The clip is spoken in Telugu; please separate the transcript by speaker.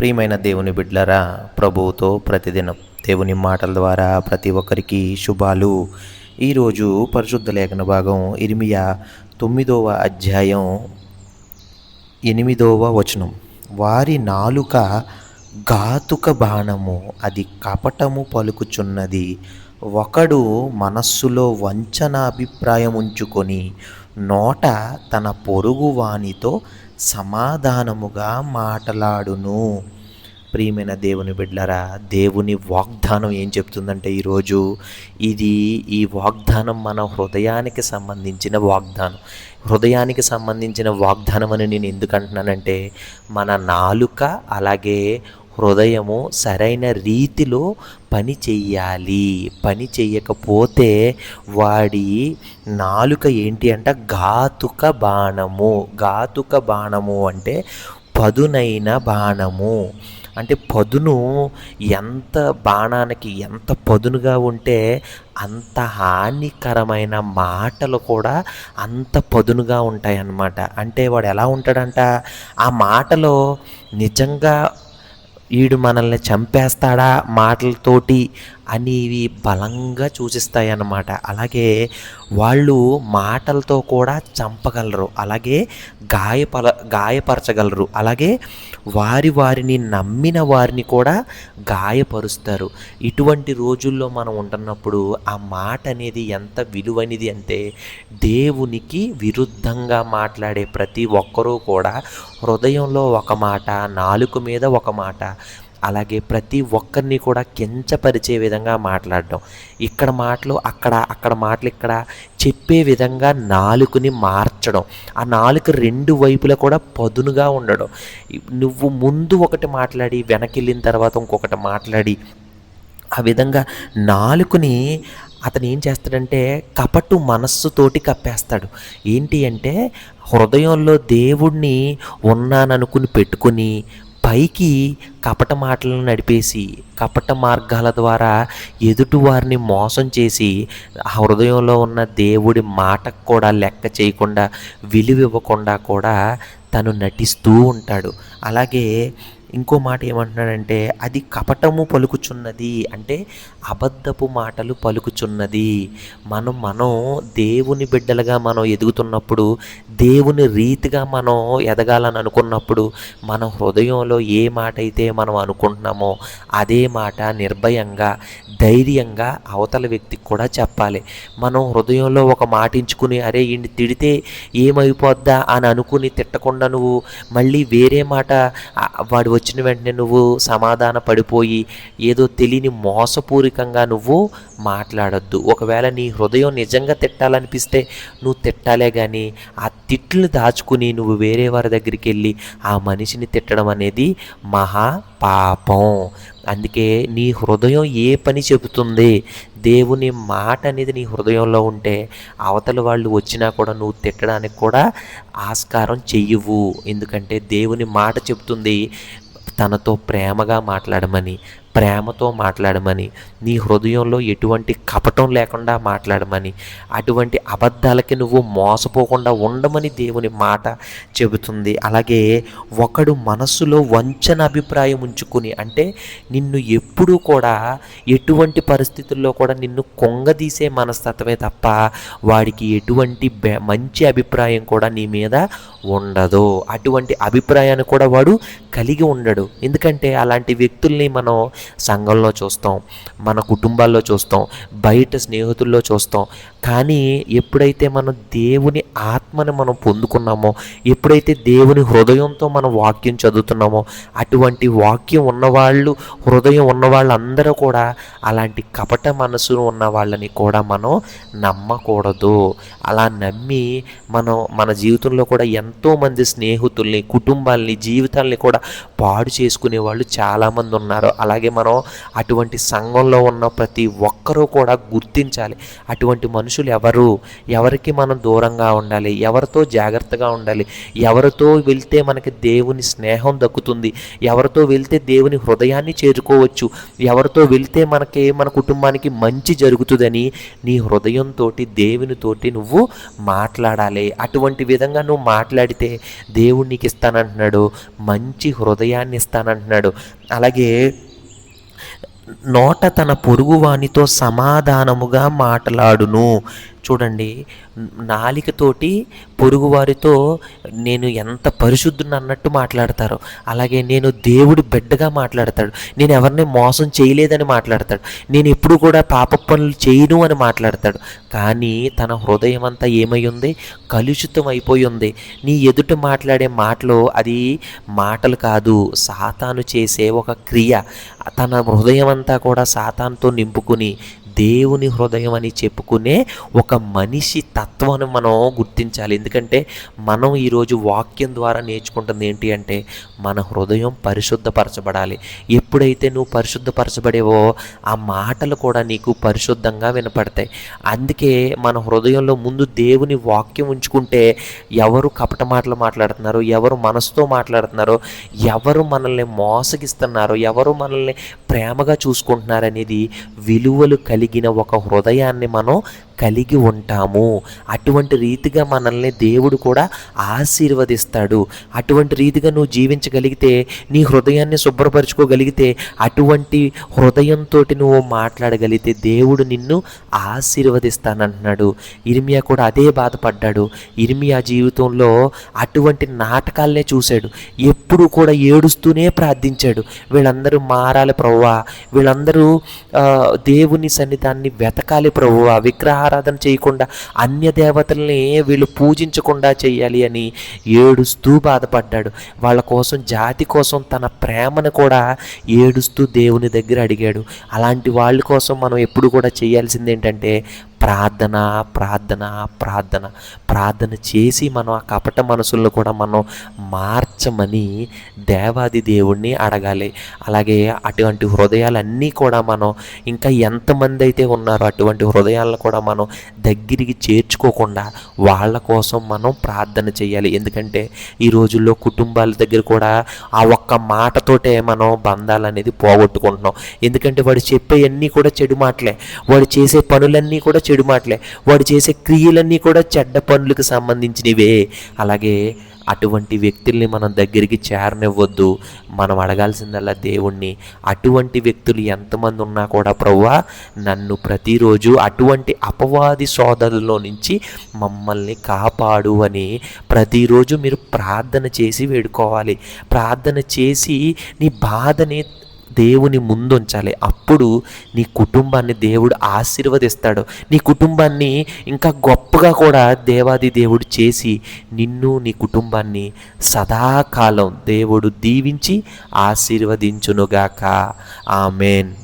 Speaker 1: ప్రియమైన దేవుని బిడ్లరా ప్రభువుతో ప్రతిదినం దేవుని మాటల ద్వారా ప్రతి ఒక్కరికి శుభాలు. ఈరోజు పరిశుద్ధ లేఖన భాగం ఇరిమియా తొమ్మిదవ అధ్యాయం ఎనిమిదవ వచనం. వారి నాలుక ఘాతుక బాణము అది కపటము పలుకుచున్నది. ఒకడు మనస్సులో వంచన అభిప్రాయం ఉంచుకొని నోట తన పొరుగు వానితో సమాధానముగా మాటలాడును. ప్రియమైన దేవుని బిడ్డలరా దేవుని వాగ్దానం ఏం చెప్తుందంటే ఈరోజు ఇది ఈ వాగ్దానం మన హృదయానికి సంబంధించిన వాగ్దానం. హృదయానికి సంబంధించిన వాగ్దానం అని నేను ఎందుకంటున్నానంటే మన నాలుక అలాగే హృదయము సరైన రీతిలో పని చెయ్యాలి. పని చెయ్యకపోతే వాడి నాలుక ఏంటి అంటే? ఘాతుక బాణము. ఘాతుక బాణము అంటే పదునైన బాణము. అంటే పదును ఎంత బాణానికి ఎంత పదునుగా ఉంటే అంత హానికరమైన మాటలు కూడా అంత పదునుగా ఉంటాయన్నమాట. అంటే వాడు ఎలా ఉంటాడంట? ఆ మాటలో నిజంగా వీడు మనల్ని చంపేస్తాడా మాటలతోటి అనేవి బలంగా సూచిస్తాయి అన్నమాట అలాగే వాళ్ళు మాటలతో కూడా చంపగలరు. అలాగే గాయపల గాయపరచగలరు. అలాగే వారి వారిని నమ్మిన వారిని కూడా గాయపరుస్తారు. ఇటువంటి రోజుల్లో మనం ఉంటున్నప్పుడు ఆ మాట అనేది ఎంత విలువైనది అంటే దేవునికి విరుద్ధంగా మాట్లాడే ప్రతి ఒక్కరూ కూడా హృదయంలో ఒక మాట నాలుక మీద ఒక మాట అలాగే ప్రతి ఒక్కరిని కూడా కించపరిచే విధంగా మాట్లాడడం. ఇక్కడ మాటలు అక్కడ అక్కడ మాటలు ఇక్కడ చెప్పే విధంగా నాలుకని మార్చడం. ఆ నాలుక రెండు వైపులా కూడా పదునుగా ఉండడం. నువ్వు ముందు ఒకటి మాట్లాడి వెనకెళ్ళిన తర్వాత ఇంకొకటి మాట్లాడి. ఆ విధంగా నాలుకని అతను ఏం చేస్తాడంటే కపటు మనస్సుతోటి కప్పేస్తాడు. ఏంటి అంటే హృదయంలో దేవుణ్ణి ఉన్నాననుకుని పెట్టుకుని పైకి కపట మాటలను నడిపేసి కపట మార్గాల ద్వారా ఎదుటివారిని మోసం చేసి ఆ హృదయంలో ఉన్న దేవుడి మాటకు కూడా లెక్క చేయకుండా విలువ ఇవ్వకుండా కూడా తను నటిస్తూ ఉంటాడు. అలాగే ఇంకో మాట ఏమంటున్నాడంటే అది కపటము పలుకుచున్నది. అంటే అబద్ధపు మాటలు పలుకుచున్నది. మనం మనం దేవుని బిడ్డలుగా మనం ఎదుగుతున్నప్పుడు దేవుని రీతిగా మనం ఎదగాలని అనుకున్నప్పుడు మన హృదయంలో ఏ మాట అయితే మనం అనుకుంటున్నామో అదే మాట నిర్భయంగా ధైర్యంగా అవతల వ్యక్తికి కూడా చెప్పాలి. మనం హృదయంలో ఒక మాట ఎంచుకుని అరే ఈయన తిడితే ఏమైపోద్దా? అని అనుకుని తిట్టకుండా నువ్వు మళ్ళీ వేరే మాట వాడు వచ్చిన వెంటనే నువ్వు సమాధాన పడిపోయి ఏదో తెలియని మోసపూరికంగా నువ్వు మాట్లాడద్దు. ఒకవేళ నీ హృదయం నిజంగా తిట్టాలనిపిస్తే నువ్వు తిట్టాలే కానీ ఆ తిట్లు దాచుకుని నువ్వు వేరే వారి దగ్గరికి వెళ్ళి ఆ మనిషిని తిట్టడం అనేది మహా పాపం. అందుకే నీ హృదయం ఏ పని చెబుతుంది? దేవుని మాట అనేది నీ హృదయంలో ఉంటే అవతల వాళ్ళు వచ్చినా కూడా నువ్వు తిట్టడానికి కూడా ఆస్కారం చెయ్యవు. ఎందుకంటే దేవుని మాట చెబుతుంది తనతో ప్రేమగా మాట్లాడమని ప్రేమతో మాట్లాడమని నీ హృదయంలో ఎటువంటి కపటం లేకుండా మాట్లాడమని అటువంటి అబద్ధాలకి నువ్వు మోసపోకుండా ఉండమని దేవుని మాట చెబుతుంది. అలాగే ఒకడు మనస్సులో వంచన అభిప్రాయం ఉంచుకుని అంటే నిన్ను ఎప్పుడూ కూడా ఎటువంటి పరిస్థితుల్లో కూడా నిన్ను కొంగదీసే మనస్తత్వమే తప్ప వాడికి ఎటువంటి బె- మంచి అభిప్రాయం కూడా నీ మీద ఉండదు. అటువంటి అభిప్రాయాన్ని కూడా వాడు కలిగి ఉండడు. ఎందుకంటే అలాంటి వ్యక్తుల్ని మనం సంఘంలో చూస్తాం మన కుటుంబాల్లో చూస్తాం బయట స్నేహితుల్లో చూస్తాం. కానీ ఎప్పుడైతే మనం దేవుని ఆత్మని మనం పొందుకున్నామో ఎప్పుడైతే దేవుని హృదయంతో మనం వాక్యం చదువుతున్నామో అటువంటి వాక్యం ఉన్నవాళ్ళు హృదయం ఉన్న వాళ్ళందరూ కూడా అలాంటి కపట మనసును ఉన్న వాళ్ళని కూడా మనం నమ్మకూడదు. అలా నమ్మి మనం మన జీవితంలో కూడా ఎంతోమంది స్నేహితుల్ని కుటుంబాల్ని జీవితాల్ని కూడా పాడు చేసుకునే వాళ్ళు చాలామంది ఉన్నారు. అలాగే మనం అటువంటి సంఘంలో ఉన్న ప్రతి ఒక్కరూ కూడా గుర్తించాలి. అటువంటి మనుషులు ఎవరు? ఎవరికి మనం దూరంగా ఉండాలి? ఎవరితో జాగ్రత్తగా ఉండాలి? ఎవరితో వెళ్తే మనకి దేవుని స్నేహం దక్కుతుంది? ఎవరితో వెళ్తే దేవుని హృదయాన్ని చేరుకోవచ్చు? ఎవరితో వెళ్తే మనకి మన కుటుంబానికి మంచి జరుగుతుందని నీ హృదయంతో దేవునితోటి నువ్వు మాట్లాడాలి. అటువంటి విధంగా నువ్వు మాట్లాడితే దేవుడు నీకు ఇస్తానంటున్నాడు. మంచి హృదయాన్ని ఇస్తానంటున్నాడు. అలాగే నోట తన పొరుగువానితో సమాధానముగా మాట్లాడును. చూడండి నాలికతోటి పొరుగువారితో నేను ఎంత పరిశుద్ధుని అన్నట్టు మాట్లాడతారు. అలాగే నేను దేవుడు బిడ్డగా మాట్లాడతాడు. నేను ఎవరిని మోసం చేయలేదని మాట్లాడతాడు. నేను ఎప్పుడు కూడా పాప పనులు చేయను అని మాట్లాడతాడు. కానీ తన హృదయం అంతా ఏమై ఉంది? కలుషితం అయిపోయి ఉంది. నీ ఎదుట మాట్లాడే మాటలు అది మాటలు కాదు సాతాను చేసే ఒక క్రియ. తన హృదయం అంతా కూడా సాతానుతో నింపుకుని దేవుని హృదయం అని చెప్పుకునే ఒక మనిషి తత్వాన్ని మనం గుర్తించాలి. ఎందుకంటే మనం ఈరోజు వాక్యం ద్వారా నేర్చుకుంటుంది ఏంటి అంటే మన హృదయం పరిశుద్ధపరచబడాలి. ఎప్పుడైతే నువ్వు పరిశుద్ధపరచబడేవో ఆ మాటలు కూడా నీకు పరిశుద్ధంగా వినపడతాయి. అందుకే మన హృదయంలో ముందు దేవుని వాక్యం ఉంచుకుంటే ఎవరు కపట మాటలు మాట్లాడుతున్నారో? ఎవరు మనసుతో మాట్లాడుతున్నారో? ఎవరు మనల్ని మోసగిస్తున్నారో? ఎవరు మనల్ని ప్రేమగా చూసుకుంటున్నారనేది విలువలు కలిగి కలిగిన ఒక హృదయాన్ని మనం కలిగి ఉంటాము. అటువంటి రీతిగా మనల్ని దేవుడు కూడా ఆశీర్వదిస్తాడు. అటువంటి రీతిగా నువ్వు జీవించగలిగితే నీ హృదయాన్ని శుభ్రపరచుకోగలిగితే అటువంటి హృదయంతో నువ్వు మాట్లాడగలిగితే దేవుడు నిన్ను ఆశీర్వదిస్తానంటున్నాడు ఇర్మియా కూడా అదే బాధపడ్డాడు. ఇర్మియా జీవితంలో అటువంటి నాటకాలనే చూశాడు. ఎప్పుడు కూడా ఏడుస్తూనే ప్రార్థించాడు. వీళ్ళందరూ మారాలి ప్రభువా వీళ్ళందరూ దేవుని దేవుని సన్నిధాన్ని వెతకాలి ప్రభు ఆ విగ్రహారాధన చేయకుండా అన్య దేవతల్ని వీళ్ళు పూజించకుండా చేయాలి అని ఏడుస్తూ బాధపడ్డాడు. వాళ్ళ కోసం జాతి కోసం తన ప్రేమను కూడా ఏడుస్తూ దేవుని దగ్గర అడిగాడు. అలాంటి వాళ్ళ కోసం మనం ఎప్పుడు కూడా చేయాల్సింది ఏంటంటే ప్రార్థన ప్రార్థన ప్రార్థన. ప్రార్థన చేసి మనం ఆ కపట మనసులను కూడా మనం మార్చమని దేవాది దేవుణ్ణి అడగాలి. అలాగే అటువంటి హృదయాలన్నీ కూడా మనం ఇంకా ఎంతమంది అయితే ఉన్నారో అటువంటి హృదయాలను కూడా మనం దగ్గరికి చేర్చుకోకుండా వాళ్ళ కోసం మనం ప్రార్థన చేయాలి. ఎందుకంటే ఈ రోజుల్లో కుటుంబాల దగ్గర కూడా ఆ ఒక్క మాటతోటే మనం బంధాలు అనేది పోగొట్టుకుంటున్నాం. ఎందుకంటే వాడు చెప్పేవన్నీ కూడా చెడు మాటలే. వాడు చేసే పనులన్నీ కూడా చెడు మాటలే. వాడు చేసే క్రియలన్నీ కూడా చెడ్డ పనులకు సంబంధించినవే. అలాగే అటువంటి వ్యక్తుల్ని మనం దగ్గరికి చేరనివ్వద్దు. మనం అడగాల్సిందల్లా దేవుణ్ణి. అటువంటి వ్యక్తులు ఎంతమంది ఉన్నా కూడా ప్రవ్వా నన్ను ప్రతిరోజు అటువంటి అపవాది సోదరుల్లో నుంచి మమ్మల్ని కాపాడు అని ప్రతిరోజు మీరు ప్రార్థన చేసి వేడుకోవాలి. ప్రార్థన చేసి నీ బాధని దేవుని ముందుంచాలి. అప్పుడు నీ కుటుంబాన్ని దేవుడు ఆశీర్వదిస్తాడు. నీ కుటుంబాన్ని ఇంకా గొప్పగా కూడా దేవాది దేవుడు చేసి నిన్ను నీ కుటుంబాన్ని సదాకాలం దేవుడు దీవించి ఆశీర్వదించునుగాక. ఆమెన్.